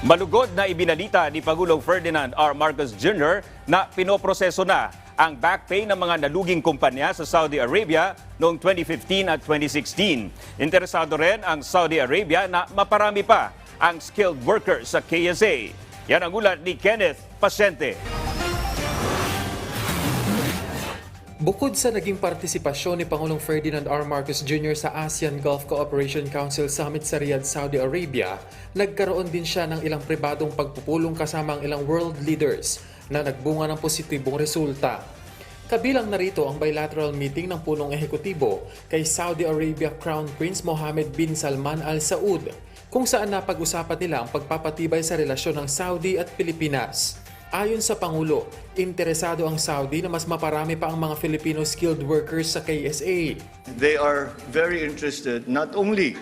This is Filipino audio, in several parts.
Malugod na ibinalita ni Pangulong Ferdinand R. Marcos Jr. na pinoproseso na ang back pay ng mga naluging kumpanya sa Saudi Arabia noong 2015 at 2016. Interesado rin ang Saudi Arabia na maparami pa ang skilled workers sa KSA. Yan ang ulat ni Kenneth Pasyente. Bukod sa naging partisipasyon ni Pangulong Ferdinand R. Marcos Jr. sa ASEAN Gulf Cooperation Council Summit sa Riyadh, Saudi Arabia, nagkaroon din siya ng ilang pribadong pagpupulong kasama ang ilang world leaders na nagbunga ng positibong resulta. Kabilang narito ang bilateral meeting ng punong ehekutibo kay Saudi Arabia Crown Prince Mohammed bin Salman Al Saud, kung saan napag-usapan nila ang pagpapatibay sa relasyon ng Saudi at Pilipinas. Ayon sa Pangulo, interesado ang Saudi na mas maparami pa ang mga Filipino skilled workers sa KSA. They are very interested not only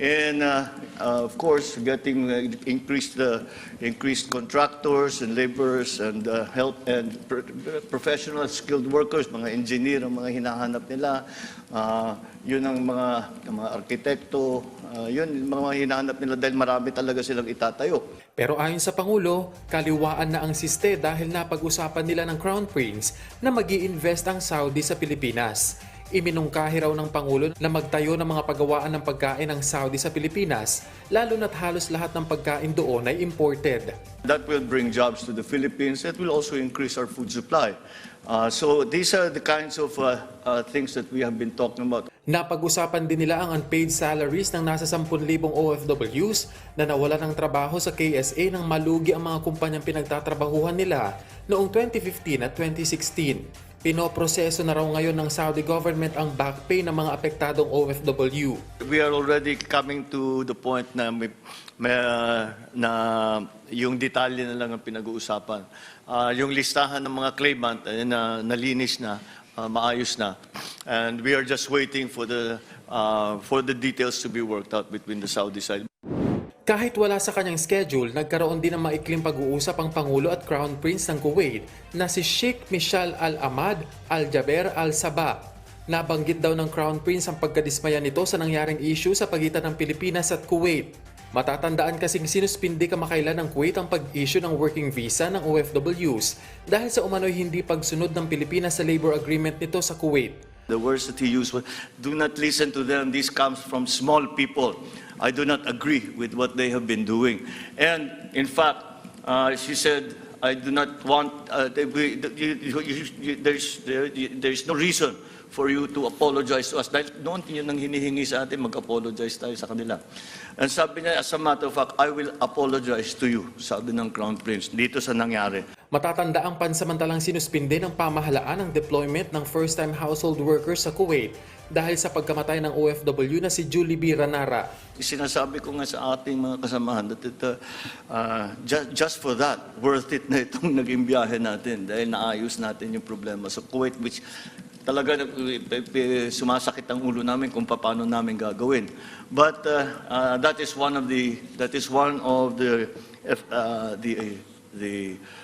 in, uh, uh, of course, getting uh, increased uh, increased contractors and laborers and uh, help and pr- professional skilled workers, mga engineer ang mga hinahanap nila. Uh, yun ang mga mga arkitekto, uh, yun mga hinahanap nila dahil marami talaga silang itatayo. Pero ayon sa Pangulo, kaliwaan na ang siste dahil napag-usapan nila ng Crown Prince na mag invest ang Saudi sa Pilipinas. Iminungkahi raw ng Pangulo na magtayo ng mga pagawaan ng pagkain ng Saudi sa Pilipinas, lalo na't halos lahat ng pagkain doon ay imported. That will bring jobs to the Philippines. That will also increase our food supply. Uh, so these are the kinds of uh, uh, things that we have been talking about. Napag-usapan din nila ang unpaid salaries ng nasa 10,000 OFWs na nawala ng trabaho sa KSA nang malugi ang mga kumpanyang pinagtatrabahuhan nila noong 2015 at 2016. Pinoproseso na raw ngayon ng Saudi government ang back pay ng mga apektadong OFW. We are already coming to the point na may, may, uh, na yung detalye na lang ang pinag-uusapan. Uh, yung listahan ng mga claimant ay na nalinis na, uh, maayos na. And we are just waiting for the uh, for the details to be worked out between the Saudi side. Kahit wala sa kanyang schedule, nagkaroon din ng maikling pag-uusap ang Pangulo at Crown Prince ng Kuwait na si Sheikh Michal Al-Ahmad Al-Jaber Al-Sabah. Nabanggit daw ng Crown Prince ang pagkadismaya nito sa nangyaring issue sa pagitan ng Pilipinas at Kuwait. Matatandaan kasing sinuspindi kamakailan ng Kuwait ang pag-issue ng working visa ng OFWs dahil sa umano'y hindi pagsunod ng Pilipinas sa labor agreement nito sa Kuwait. The words that he used were, do not listen to them. This comes from small people. I do not agree with what they have been doing. And in fact, uh, she said, I do not want, uh, we- there, there's no reason for you to apologize to us. Dahil noon yun ang hinihingi sa atin, mag-apologize tayo sa kanila. And sabi niya, as a matter of fact, I will apologize to you, sabi ng Crown Prince, dito sa nangyari. Matatanda ang pansamantalang sinuspinde ng pamahalaan ang deployment ng first-time household workers sa Kuwait dahil sa pagkamatay ng OFW na si Julie B. Ranara. Sinasabi ko nga sa ating mga kasamahan that it, uh, uh, just, just for that, worth it na itong naging biyahe natin dahil naayos natin yung problema sa Kuwait which talaga pe- sumasakit ang ulo namin kung paano namin gagawin. But uh, uh, that is one of the that is one of the uh, the the uh,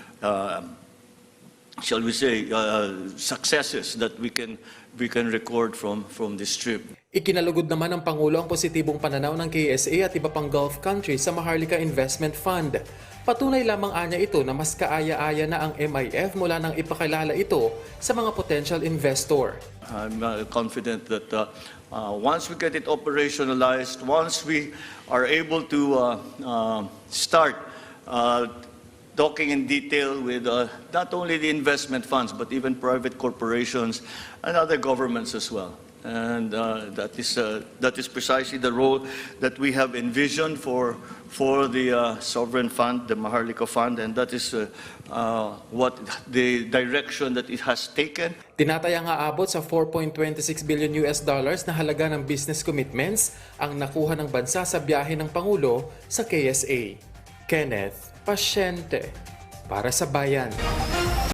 shall we say uh, successes that we can we can record from from this trip. Ikinalugod naman ng Pangulo ang positibong pananaw ng KSA at iba pang Gulf countries sa Maharlika Investment Fund. Patunay lamang anya ito na mas kaaya-aya na ang MIF mula nang ipakilala ito sa mga potential investor. I'm uh, confident that uh, uh, once we get it operationalized, once we are able to uh, uh, start uh, talking in detail with uh, not only the investment funds, but even private corporations and other governments as well. And uh, that, is, uh, that is precisely the role that we have envisioned for, for the uh, sovereign fund, the Maharlika Fund, and that is uh, uh, what the direction that it has taken. Tinatayang aabot sa 4.26 billion US dollars na halaga ng business commitments ang nakuha ng bansa sa biyahe ng Pangulo sa KSA. Kenneth Pasyente para sa Bayan.